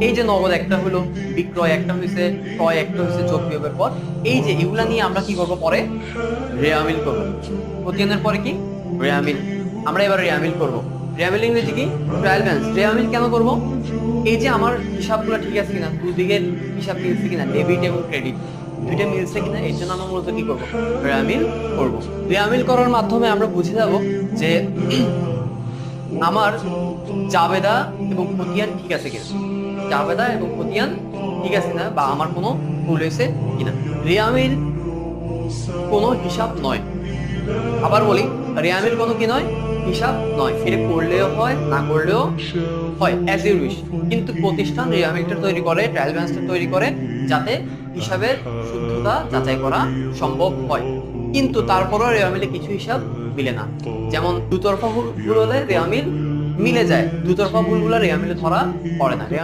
এই যে নগদ একটা হলো বিক্রয় একটা হয়েছে ক্রয় একটা হয়েছে যোগ বিয়োগের পর এই যে এগুলা নিয়ে আমরা কি করব পরে? রেয়ামিল করব। প্রতিদিনের পরে কি? রেয়ামিল। আমরা এবার রেয়ামিল করব। রেয়ামিল ইংরেজি কি? ট্রায়াল ব্যালেন্স রেয়ামিল কেন করব? এই যে আমার হিসাবগুলো ঠিক আছে কিনা দুদিকের হিসাব মিলছে কিনা ডেবিট এবং ক্রেডিট দুইটা মিলছে কিনা এর জন্য আমরা মূলত কি করব? রেয়ামিল করব। রেয়ামিল করার মাধ্যমে আমরা বুঝে যাব যে আমার জাবেদা এবং খতিয়ান ঠিক আছে কিনা? জাবেদা এবং খতিয়ান ঠিক আছে না বা আমার কোনো ভুল হয়েছে কিনা? রেয়ামিল কোনো হিসাব নয়। আবার বলি রেয়ামিল কোনো কি নয়? হিসাব নয়। এটা করলেও হয়, না করলেও হয় অ্যাজ ইউ উইশ কিন্তু প্রতিষ্ঠান রেয়ামিলটা তৈরি করে ট্রায়াল ব্যালেন্সটা তৈরি করে, যাতে হিসাবের শুদ্ধতা যাচাই করা সম্ভব হয়। কিন্তু তারপরও রেয়ামিলে কিছু হিসাব মিলে না। যেমন দুতরফা ভুল হলে রেয়ামিল মিলে যায়, দুতরফা ভুলগুলো রেয়ামিলে ধরা পড়ে না।